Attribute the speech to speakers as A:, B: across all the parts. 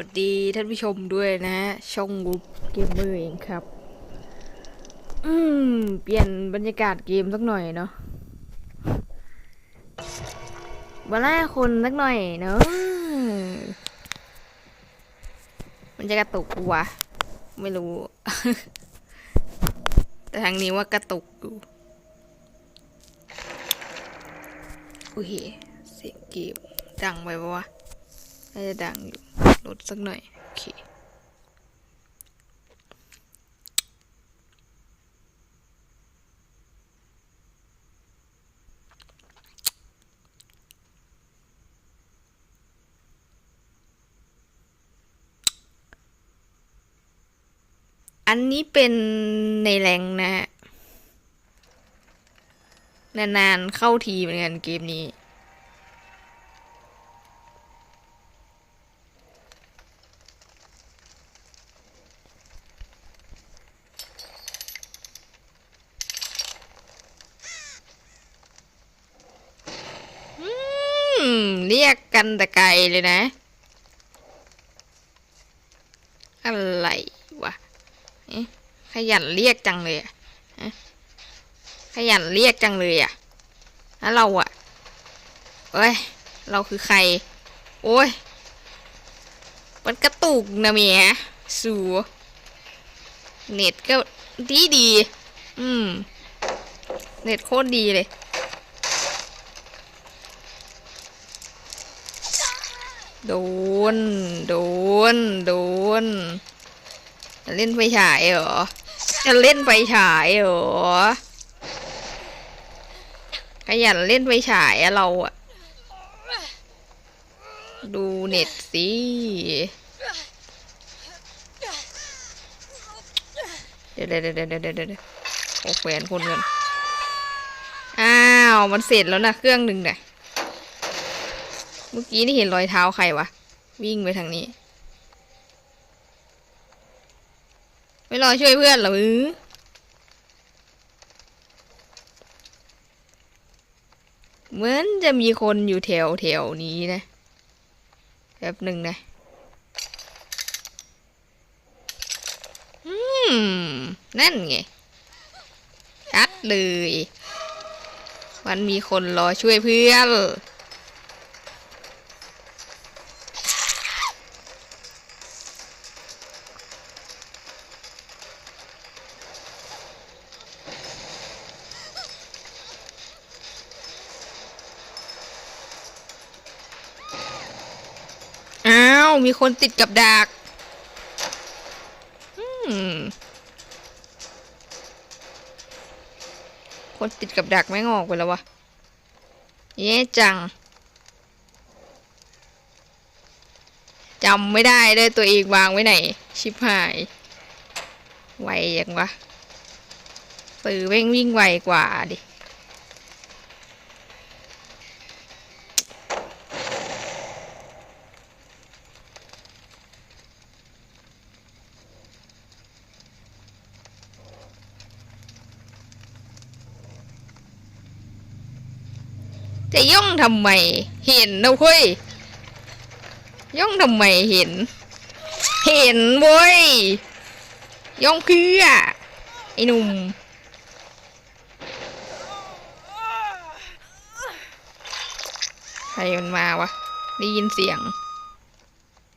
A: วัสดีท่านผู้ชมด้วยนะ ช่องรูปเกมเมอร์เองครับ อืม เปลี่ยนบรรยากาศเกมสักหน่อยเนาะมาล่าคนสักหน่อยเนาะมันจะกระตุกวะไม่รู้ แต่ทางนี้ว่ากระตุกอยู่โอเคเสียงเกมดังไปปะวะน่าจะดังอยู่ ลดสักหน่อย โอเคอันนี้เป็นในแรงนะฮะนานๆเข้าทีเหมือนกันเกมนี้ อืม เรีย กันแต่ไกลเลยนะ อะไรวะขยันเรียกจังเลยอะขยันเรียกจังเลยอะแล้วเราอะเอ้ย เราคือใคร โอ้ย มันกระตุกนะเมียสูเน็ตก็ดีดี อืม เน็ตโคตรดีเลย โดน โดน โดน จะเล่นไฟฉายเหรอ จะเล่นไฟฉายเหรอ ขยันเล่นไฟฉายอะเราอะดูเน็ตสิเดี๋ยวเดี๋ยวเดี๋ยวเดี๋ยวเดี๋ยวเดี๋ยวโอ้แขวนคนกันอ้าว มันเสร็จแล้วนะเครื่องหนึ่งเนี่ย เมื่อกี้นี่เห็นรอยเท้าใครวะ วิ่งไปทางนี้ ไม่รอช่วยเพื่อนหรอมือเหมือนจะมีคนอยู่แถวแถวนี้นะแป๊บหนึ่งนะอืม นั่นไงชัดเลย มันมีคนรอช่วยเพื่อน มีคนติดกับดักคนติดกับดักไม่งอกไปแล้ววะเย้จังจำไม่ได้เลยตัวเองวางไว้ไหน ชิบหาย ไวยังวะสื่อเว่งวิ่งไวกว่าดิ จะย่องทำไม เห็นนะเว้ย ย่องทำไมเห็น เห็นเว้ย ย่องเพื่อไอ้หนุ่มใครมันมาวะ ได้ยินเสียง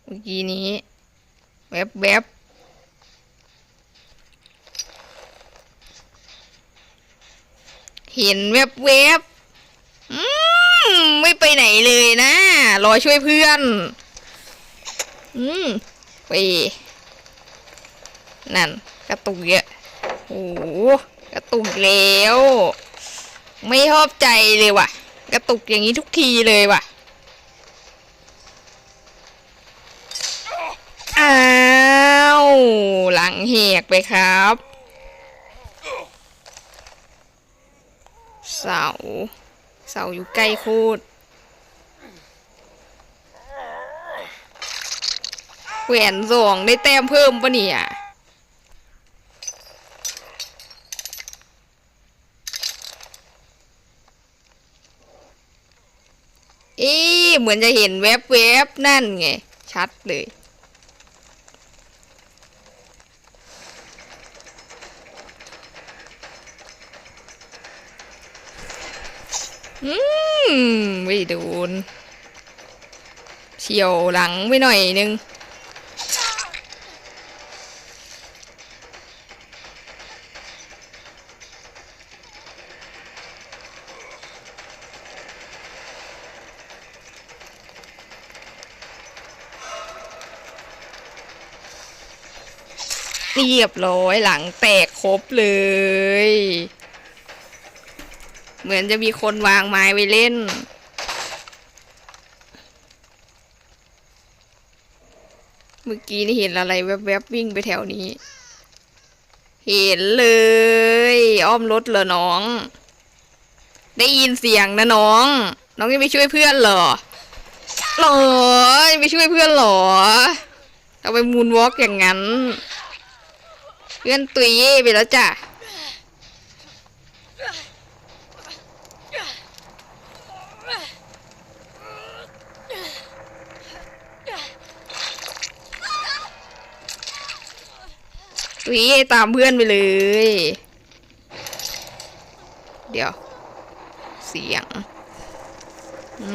A: เมื่อกี้นี้ แวบแวบเห็นแวบแวบ ไปไหนเลยนะรอช่วยเพื่อน อืมไปนั่น กระตุกเยอะโอ้โหกระตุกแล้ว ไม่ชอบใจเลยว่ะ กระตุกอย่างนี้ทุกทีเลยว่ะอ้าวหลังแหกไปครับเสาเสาอยู่ใกล้โคตร แขวนสองได้แต้มเพิ่มปะเนี่ยอีเหมือนจะเห็นแวบวบนั่นไง ชัดเลย อืมไม่โดนเฉียวหลังไปหน่อยนึง เรียบร้อยหลังแตกครบเลย เหมือนจะมีคนวางไม้ไว้เล่น เมื่อกี้นี่เห็นอะไรแวบๆวิ่งไปแถวนี้ เห็นเลย อ้อมรถเหรอน้อง ได้ยินเสียงนะน้อง น้องจะไปช่วยเพื่อนเหรอหรอไปช่วยเพื่อนเหรอเอาไปมูนวอล์กอย่างนั้น เพื่อนตุยเย่ไปแล้วจ้ะตุยเย่ตามเพื่อนไปเลย เดี๋ยว เสียง อื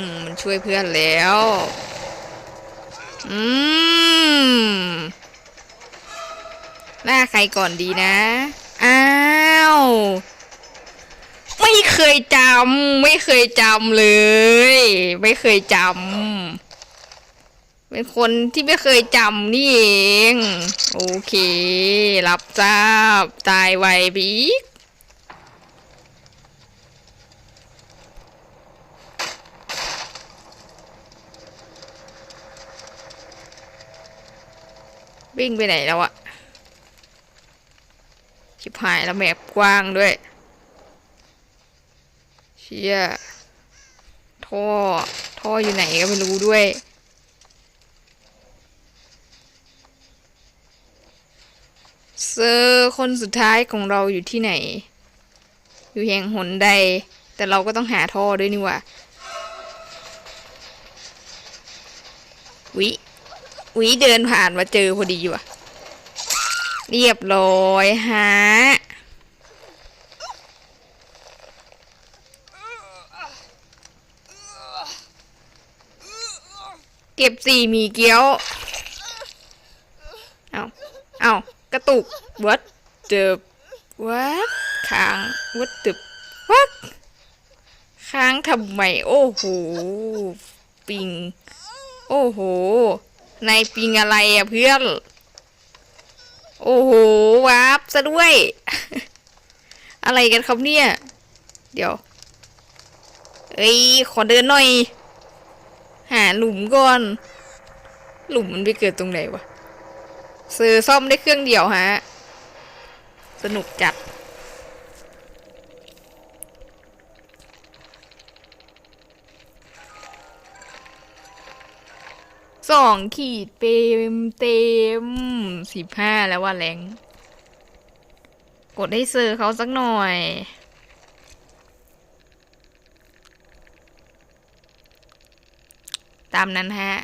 A: ม มันช่วยเพื่อนแล้ว อืม หน้าใครก่อนดีนะ อ้าว ไม่เคยจำ ไม่เคยจำเลย ไม่เคยจำ เป็นคนที่ไม่เคยจำนี่เอง โอเค รับทราบ ตายไวไปอีกวิ่งไปไหนแล้วอะ หายแล้วแมปกว้างด้วย เชี่ยท่อ ท่ออยู่ไหนก็ไม่รู้ด้วย เซอร์คนสุดท้ายของเราอยู่ที่ไหน อยู่แห่งหนใด แต่เราก็ต้องหาท่อด้วยนี่ว่าวิวิเดินผ่านมาเจอพอดีว่ะ เรียบร้อยฮะเก็บสี่มีเกี๊ยว เอาเอากระตุก what the what ค้าง what the what ค้างทำไม โอ้โห ปิง โอ้โห นายปิงอะไรอะเพื่อน โอ้โหวาร์ปซะด้วย อะไรกันครับเนี่ย เดี๋ยว เอ้ย ขอเดินหน่อย หาหลุมก่อน หลุมมันไปเกิดตรงไหนวะซื้อซ่อมได้เครื่องเดียวฮะ สนุกจัด สองขีดเต็มเต็ม สิบห้าแล้วว่าแรงกดให้เซอร์เขาสักหน่อย ตามนั้นฮะ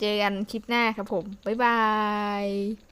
A: เจอกันคลิปหน้าครับผม บ๊ายบาย